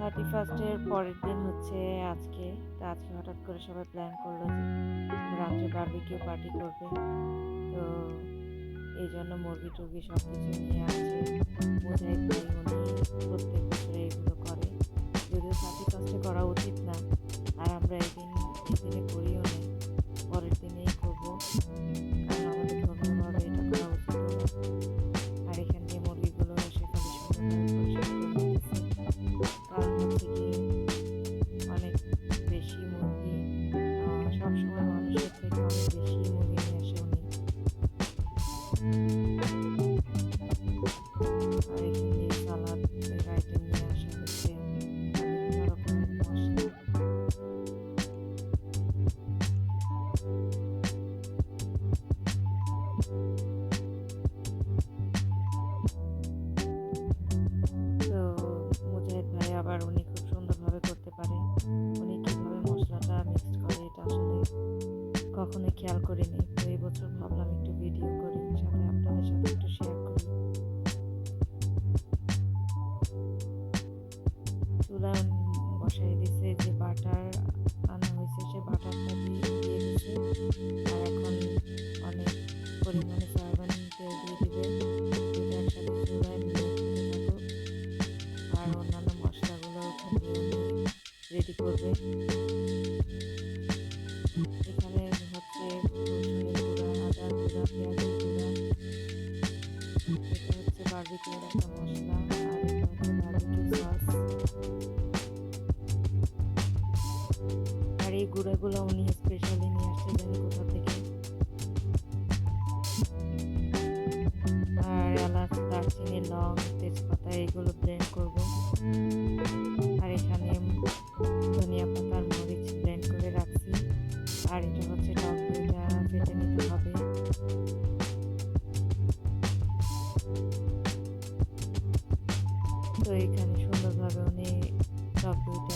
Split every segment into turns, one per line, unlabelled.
Thirty ফার্স্টের পরের দিন হচ্ছে আজকে। তো আজকে হঠাৎ করে সবাই প্ল্যান করল যে রাত্রে বার্বিকিউ পার্টি করবে। তো এই জন্য মুরগি টুরগি সব কিছু নিয়ে আসছে বোঝাই প্রত্যেক বছরে এগুলো করে। যদিও থার্টি ফার্স্টে করা উচিত চুলা বসাই দিছে যে বাটার আনা হয়েছে, সে বাটারটা দিয়ে দিয়ে দিছে। আর এখন অনেক পরিমাণে সয়াবিন তেল দিয়ে দিবে। আর অন্যান্য মশলাগুলো রেডি করবে। এখানে হচ্ছে রসুনের গুঁড়া পেঁয়াজের গুঁড়া। এটা হচ্ছে একটা এই গুঁড়াগুলো উনি স্পেশালি নিয়ে আসছে জানি কোথা থেকে। আর এলাচ দারচিনি, লং, তেজপাতা এগুলো ব্লেন্ড করব। আর এখানে ধনিয়া পাতা মরিচ ব্লেন্ড করে রাখছি। আর এটা হচ্ছে টক দইটা ফেটে নিতে হবে। তো এখানে সুন্দরভাবে উনি টক দইটা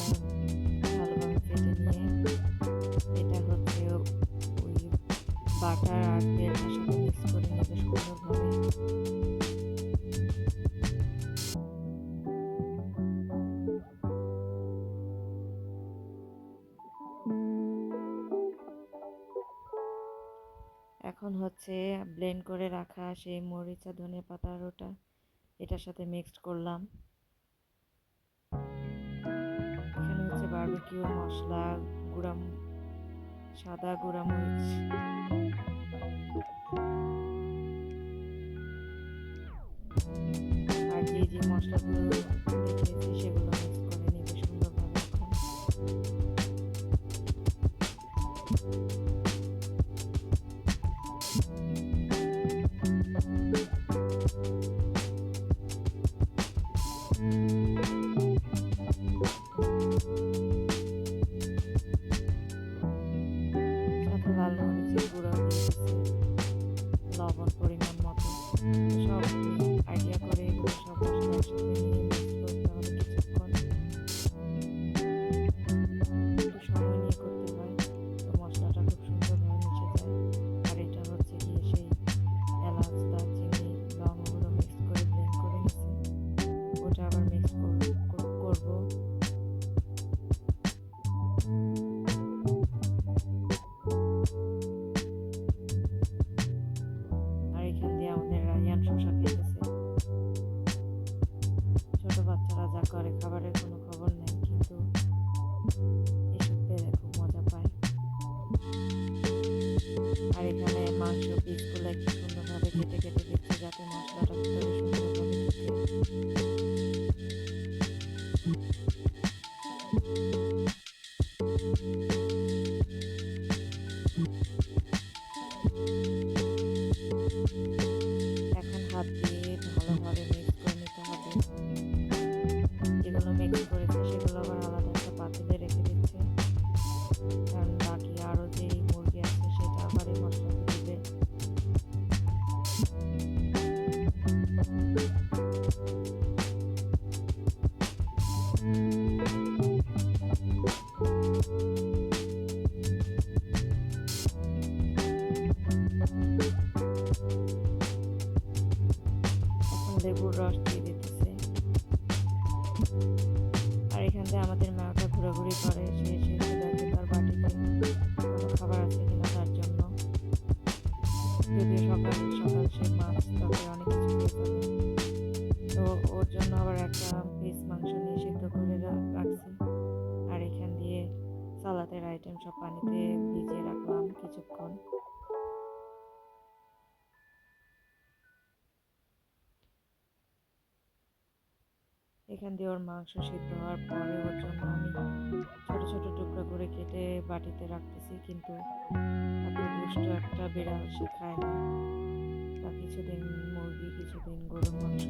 মিক্স করে নেবে সুন্দরভাবে এখন হচ্ছে ব্লেন্ড করে রাখা সেই মরিচা, ধনে পাতার ওটা, এটার সাথে মিক্সড করলাম। এখানে হচ্ছে বারবিকিউ মশলা, গুঁড়া সাদা গুঁড়া মরিচ। আর যে যে মশলাগুলো দেখিয়েছি সেগুলো রায়ান খেতেছে ছোট বাচ্চারা যা করে খবর রস দিয়ে দিতেছে। আর এখান থেকে আমাদের মাটা ঘোরাঘুরি করে খাবার আছে তার জন্য। সকাল সকাল সে তো ওর জন্য আবার একটা পিস মাংস নিয়ে করে রাখছি। আর এখান দিয়ে সালাদের আইটেম সব পানিতে ভিজিয়ে রাখলাম কিছুক্ষণ। এখান দিয়ে ওর মাংস সিদ্ধ হওয়ার পরে ওর জন্য আমি ছোট ছোট টুকরো করে কেটে বাটিতে রাখতেছি, কিন্তু এত দুষ্ট একটা বিড়াল সে খায় না। তা কিছুদিন মুরগি, কিছুদিন গরু মাংস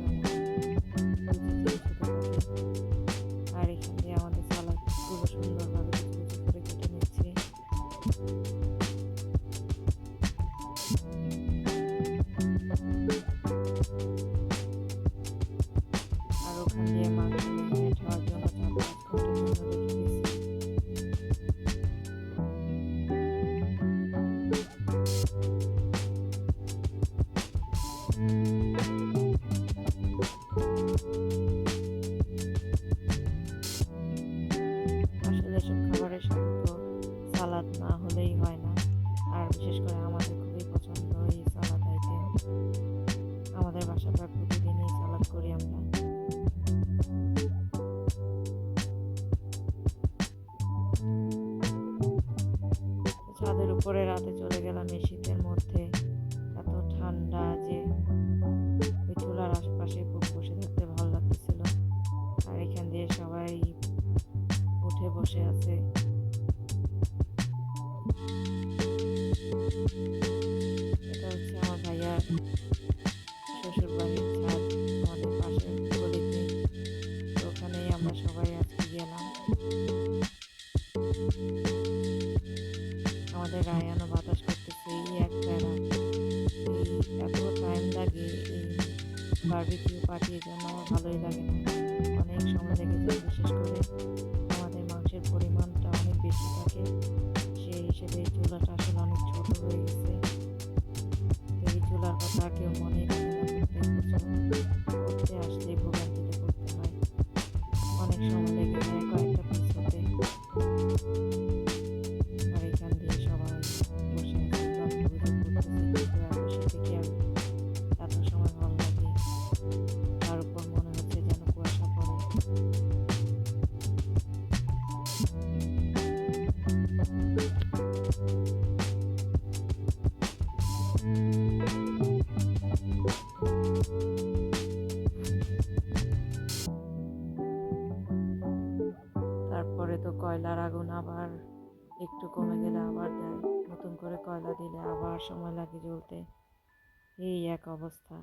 বিশেষ করে আমাদের খুবই পছন্দ এই সালাদ আইটেম আমাদের বাসা প্রায় এই সালাদ করি আমরা। ছাদের উপরে রাতে বিশেষ করে আমাদের মাংসের পরিমাণটা অনেক বেশি থাকে। সেই হিসেবে চুলাটা কয়লার আগুন আবার একটু কমে গেলে আবার দেয়। নতুন করে কয়লা দিলে আবার সময় লাগে জ্বলতে। এই এক অবস্থা।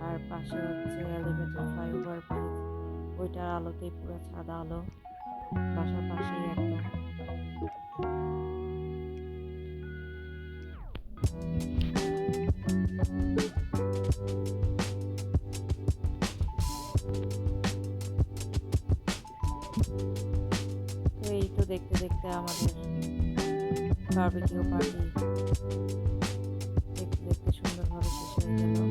আর পাশে হচ্ছে এলিভেটর ফ্লাইওভার ওইটার আলোতেই পুরো সাদা আলো। বাসার দেখতে দেখতে আমাদের বারবিকিউ পার্টি দেখতে দেখতে সুন্দরভাবে শেষ হয়ে গেল।